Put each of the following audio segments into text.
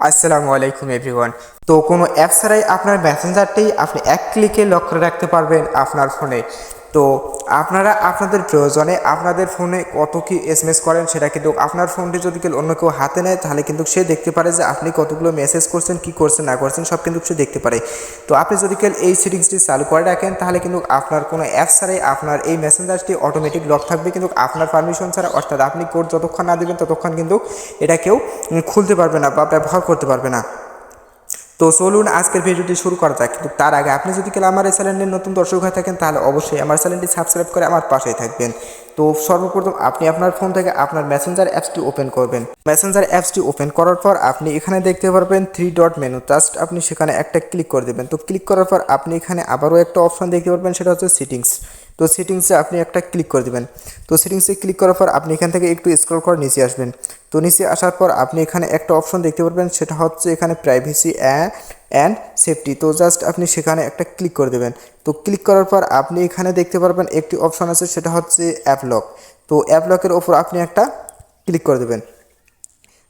আসসালামু আলাইকুম এভরিওয়ান। তো কোনো অ্যাপ ছাড়াই আপনার মেসেঞ্জারটি আপনি এক ক্লিকে লক্ষ্য রাখতে পারবেন আপনার ফোনে তো আপনারা আপনাদের প্রয়োজনে আপনাদের ফোনে কত কি এস করেন সেটা কিন্তু আপনার ফোনটি যদি কেউ অন্য কেউ হাতে নেয়, তাহলে কিন্তু সে দেখতে পারে যে আপনি কতগুলো মেসেজ করছেন, কি করছেন, না করছেন, সব কিন্তু সে দেখতে পারে। তো আপনি যদি কেউ এই সেটিংসটি চালু করে রাখেন, তাহলে কিন্তু আপনার কোনো অ্যাপ ছাড়াই আপনার এই মেসেঞ্জারটি অটোমেটিক লক থাকবে, কিন্তু আপনার পারমিশন ছাড়া, অর্থাৎ আপনি কোড যতক্ষণ না দেবেন, ততক্ষণ কিন্তু এটা কেউ খুলতে পারবে না বা ব্যবহার করতে পারবে না। তো চলুন আজকের ভিডিওটি শুরু করা যাক। কিন্তু তার আগে আপনি যদি কেউ আমার এই চ্যানেলের নতুন দর্শক হয়ে থাকেন, তাহলে অবশ্যই আমার চ্যানেলটি সাবস্ক্রাইব করে আমার পাশেই থাকবেন। তো সর্বপ্রথম আপনি আপনার ফোন থেকে আপনার মেসেঞ্জার অ্যাপসটি ওপেন করবেন। মেসেঞ্জার অ্যাপসটি ওপেন করার পর আপনি এখানে দেখতে পারবেন থ্রি ডট মেনু জাস্ট আপনি সেখানে একটা ক্লিক করে দেবেন। তো ক্লিক করার পর আপনি এখানে আবারও একটা অপশন দেখতে পারবেন, সেটা হচ্ছে সিটিংস তো সেটিংসে আপনি একটা ক্লিক করে দেবেন। তো সেটিংসে ক্লিক করার পর আপনি এখান থেকে একটু স্ক্রল করে নিচে আসবেন। তো নিচে আসার পর আপনি এখানে একটা অপশন দেখতে পারবেন, সেটা হচ্ছে এখানে প্রাইভেসি অ্যান্ড সেফটি তো জাস্ট আপনি সেখানে একটা ক্লিক করে দেবেন। তো ক্লিক করার পর আপনি এখানে দেখতে পারবেন একটি অপশন আছে, সেটা হচ্ছে অ্যাপ লক তো অ্যাপ লকের ওপর আপনি একটা ক্লিক করে দেবেন।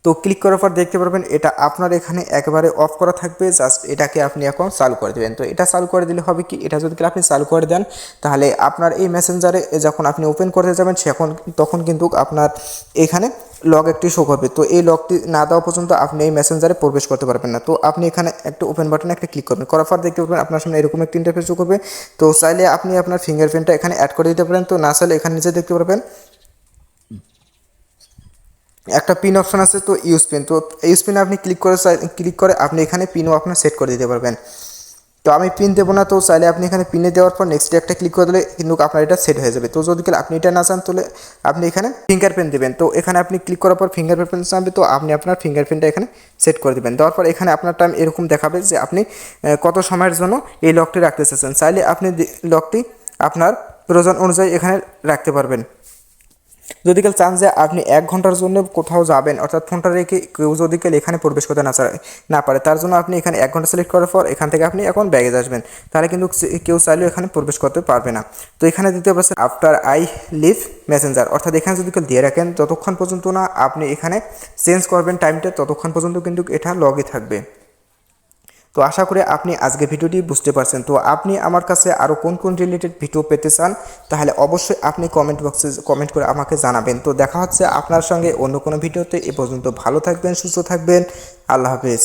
তো ক্লিক করার পর দেখতে পারবেন এটা আপনার এখানে একেবারে অফ করা থাকবে জাস্ট এটাকে আপনি এখন চালু করে দেবেন। তো এটা চালু করে দিলে হবে কি? এটা যদি আপনি চালু করে দেন, তাহলে আপনার এই মেসেঞ্জারে যখন আপনি ওপেন করতে যাবেন, সেখন তখন কিন্তু আপনার এখানে লগ একটি শো করবে। তো এই লগটি না দেওয়া পর্যন্ত আপনি এই মেসেঞ্জারে প্রবেশ করতে পারবেন না। তো আপনি এখানে একটা ওপেন বাটনে একটা ক্লিক করবেন। করার পর দেখতে পারবেন আপনার সামনে এরকম একটি ইন্টারফেস শো করবে। তো চাইলে আপনি আপনার ফিঙ্গারপ্রিন্টটা এখানে অ্যাড করে দিতে পারেন। তো না চাইলে এখানে নিচে দেখতে পারবেন একটা পিন অপশন আছে তো ইউজ পিন তো ইউজ পিনে আপনি ক্লিক করে ক্লিক করে আপনি এখানে পিনও আপনার সেট করে দিতে পারবেন। তো আমি পিন দেবো না, তো চাইলে আপনি এখানে পিনে দেওয়ার পর নেক্সট একটা ক্লিক করে দিলে কিন্তু আপনার এটা সেট হয়ে যাবে। তো যদি আপনি এটা না চান, তাহলে আপনি এখানে ফিঙ্গারপ্রিন্ট দেবেন। তো এখানে আপনি ক্লিক করার পর ফিঙ্গারপ্রিন্ট চাবে তো আপনি আপনার ফিঙ্গারপ্রিন্টটা এখানে সেট করে দেবেন। দেওয়ার পর এখানে আপনার টাইম এরকম দেখাবে যে আপনি কত সময়ের জন্য এই লকটি রাখতে চাচ্ছেন। চাইলে আপনি লকটি আপনার প্রয়োজন অনুযায়ী এখানে রাখতে পারবেন। যদি কেউ চান যে আপনি এক ঘণ্টার জন্য কোথাও যাবেন, অর্থাৎ ফোনটা রেখে কেউ যদি কেউ এখানে প্রবেশ করতে না চায়, না পারে, তার জন্য আপনি এখানে এক ঘণ্টা সিলেক্ট করার পর এখান থেকে আপনি এখন ব্যাগেজ আসবেন তাহলে কিন্তু কেউ চাইলেও এখানে প্রবেশ করতে পারবে না। তো এখানে দিতে পারছেন আফটার আই লিভ মেসেঞ্জার অর্থাৎ এখানে যদি কেউ দিয়ে রাখেন যতক্ষণ পর্যন্ত না আপনি এখানে চেঞ্জ করবেন টাইমটা ততক্ষণ পর্যন্ত কিন্তু এটা লগই থাকবে। তো আশা করি আপনি আজকে ভিডিওটি বুঝতে পারছেন। তো আপনি আমার কাছে আরও কোন কোন রিলেটেড ভিডিও পেতে চান, তাহলে অবশ্যই আপনি কমেন্ট বক্সে কমেন্ট করে আমাকে জানাবেন। তো দেখা হচ্ছে আপনার সঙ্গে অন্য কোনো ভিডিওতে এ পর্যন্ত ভালো থাকবেন, সুস্থ থাকবেন। আল্লাহ হাফেজ।